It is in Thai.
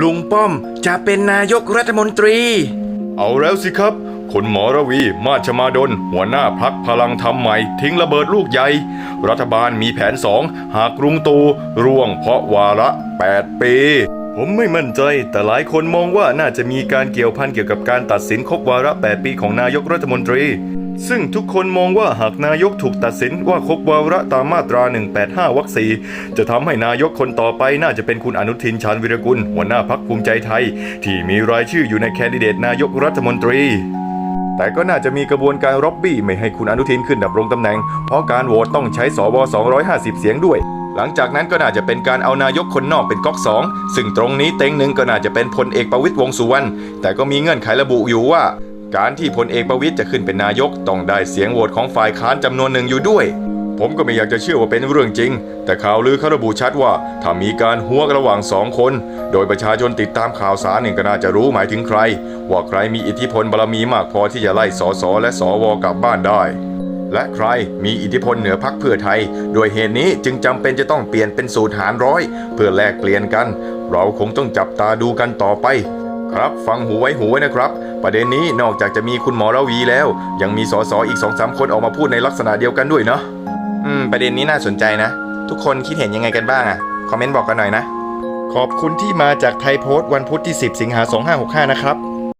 ลุงป้อมจะเป็นนายกรัฐมนตรี เอาแล้วสิครับ คุณหมอระวีมาชมาดล หัวหน้าพักพลังธรรมใหม่ ทิ้งระเบิดลูกใหญ่ รัฐบาลมีแผนสองหากกรุงตูร่วงเพราะวาระ 8 ปี ผมไม่มั่นใจ แต่หลายคนมองว่าน่าจะมีการเกี่ยวพันเกี่ยวกับการตัดสินครบวาระ 8 ปีของนายกรัฐมนตรี ซึ่งทุกคนมองว่าหากนายกถูกตัดสินว่าครบวาระตามมาตรา 185 วรรคสีจะทำให้นายกคนต่อไปน่าจะเป็นคุณอนุทินชาญวิรกุลหัวหน้าพักภูมิใจไทย ที่มีรายชื่ออยู่ในแคนดิเดตนายกรัฐมนตรี แต่ก็น่าจะมีกระบวนการร็อบบี้ไม่ให้คุณอนุทินขึ้นดำรงตำแหน่ง เพราะการโหวตต้องใช้สว250 เสียงด้วย หลังจากนั้นก็น่าจะเป็นการเอานายกคนนอกเป็นก๊อกสองซึ่งตรงนี้เต็งหนึ่งก็น่าจะเป็นพลเอกประวิตยวงสุวรรณแต่ก็มีเงื่อนไขระบุอยู่ว่า การที่พลเอกประวิตยจะขึ้นเป็นนายกต้องได้เสียงโหวตของฝ่ายค้านจำนวนหนึ่งอยู่ด้วย ผมก็ไม่อยากจะเชื่อว่าเป็นเรื่องจริง แต่ข่าวลือเขาระบุชัดว่าถ้ามีการหัวกระหว่างสองคน โดยประชาชนติดตามข่าวสารหนึ่งก็น่าจะรู้หมายถึงใคร ว่าใครมีอิทธิพลบารมีมากพอที่จะไล่สสและสวกลับบ้านได้ และใครมีอิทธิพลเหนือพักเพื่อไทย โดยเหตุนี้จึงจำเป็นจะต้องเปลี่ยนเป็นสูตรหารร้อย เพื่อแลกเปลี่ยนกัน เราคงต้องจับตาดูกันต่อไปครับฟังหูไว้หูไว้นะครับ ประเด็นนี้นอกจากจะมีคุณหมอระวีแล้ว ยังมีสสอีกสองสามคนออกมาพูดในลักษณะเดียวกันด้วยเนาะ อืม ประเด็นนี้น่าสนใจนะ ทุกคนคิดเห็นยังไงกันบ้างอะคอมเมนต์บอกกันหน่อยนะ ขอบคุณที่มาจากไทยโพสต์วันพุธที่ 10 สิงหา2565 นะครับ